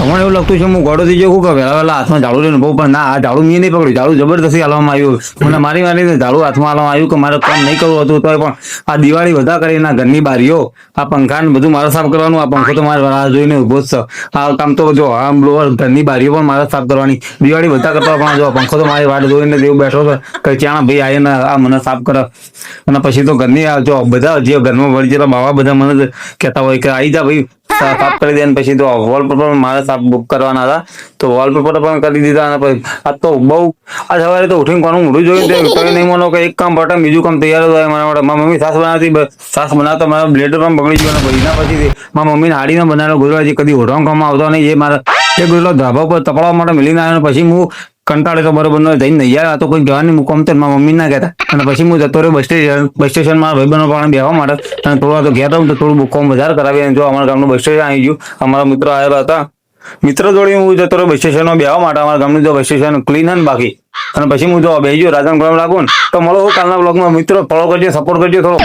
તમને એવું લાગતું છે હું ગોડો થઈ ગયો કે વહેલા વહેલા હાથમાં ઝાડુ લઈને બહુ પણ ના, આ ઝાડુ મેં નહીં પકડ્યું. ઝાડુ જબરદસ્તી હાલવામાં આવ્યું. મને મારી મારી ઝાડુ હાથમાં હાલવામાં આવ્યું કે મારે કામ નહીં કરવું હતું, તોય પણ આ દિવાળી બધા કરીને ઘરની બારીઓ, આ પંખા ને બધું મારે સાફ કરવાનું, આ પંખો તો મારે રાહ જોઈને ઊભો જ આ કામ તો જો, આ બ્લોઅર ઘરની બારીઓ પણ મારે સાફ કરવાની. દિવાળી બધા કરતા પણ જો પંખો તો મારી વાટ જોઈને દેવું બેઠો છે કે ચાણા ભાઈ આવીને આ મને સાફ કરે. અને પછી તો ઘરની જો બધા જે ઘરમાં વળી જેલા બાવા બધા મને જ કહેતા હોય કે આવી જા ભાઈ સાફ કરી દે પછી તો વોલપેપર મારે સાફ બુક કરવાના હતા. તો વોલપેપર પણ કરી દીધા અને પછી આ તો બહુ, આ સવારે તો ઉઠીને કોનું મોઢું જોયું તે તમે નહીં માનો. કે એક કામ પટે બીજું કામ તૈયાર થાય મારા માટે. મારા મમ્મી સાસ બનાવતી સાસ બનાવતા, મારા બ્લેડર પણ બગડી ગયો અને એના પછી મારા મમ્મીને હાડીને બનાવેલો ગુજરાતી કદી ઓઢવા કામ આવતો નહીં એ મારા એ ગોળો ધાબા પર તપડવા માટે મિલીને આવ્યો પછી હું કંટાળે તો બરોબર નો જઈને યાર આ તો કોઈ જવાની હું તો મારા મમ્મી ના કહેતા. અને પછી હું જતો રહ્યો બસ સ્ટેશન બસ સ્ટેશનમાં ભાઈબંધો પણ બેવા માટે. અને થોડું તો ઘેર રહું તો થોડું કોમ વધારે કરાવી અને જો અમારા ગામનું બસ સ્ટેશન આવી ગયું. અમારા મિત્રો આવેલા હતા. મિત્ર જોડે હું જતો રહ્યો બસ સ્ટેશનમાં બેવા માટે. અમારા ગામનું જો બસ સ્ટેશન ક્લીન હે ને બાકી. અને પછી હું જો બેસી ગયો રાજન લાગુ ને, તો મળો કાલના બ્લોગમાં મિત્રો ફોલો કરજો સપોર્ટ કરજો થોડો.